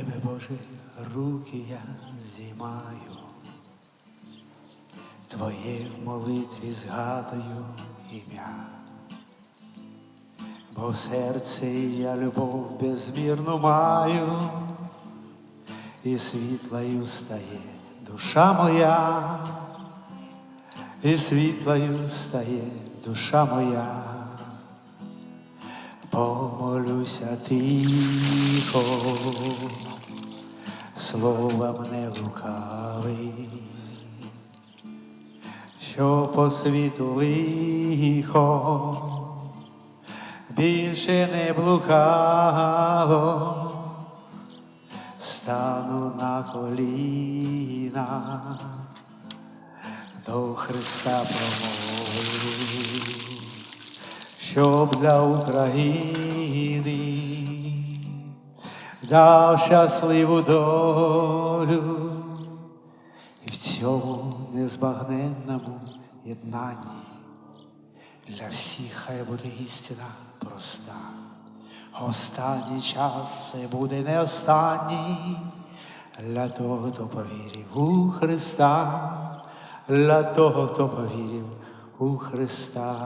Тебе, Боже, руки я зіймаю, Твоє в молитві згадую ім'я, бо в серці я любов безмірну маю, і світлою стає душа моя, і світлою стає душа моя. Помолюся тихо, словом не лукавий, що по світу лихо більше не блукало, стану на коліна, до Христа промовлю щоб для України дав щасливу долю і в цьому незбагненному єднанні для всіх хай буде істина проста. Останній час це буде не останній для того, хто повірив у Христа, для того, хто повірив у Христа.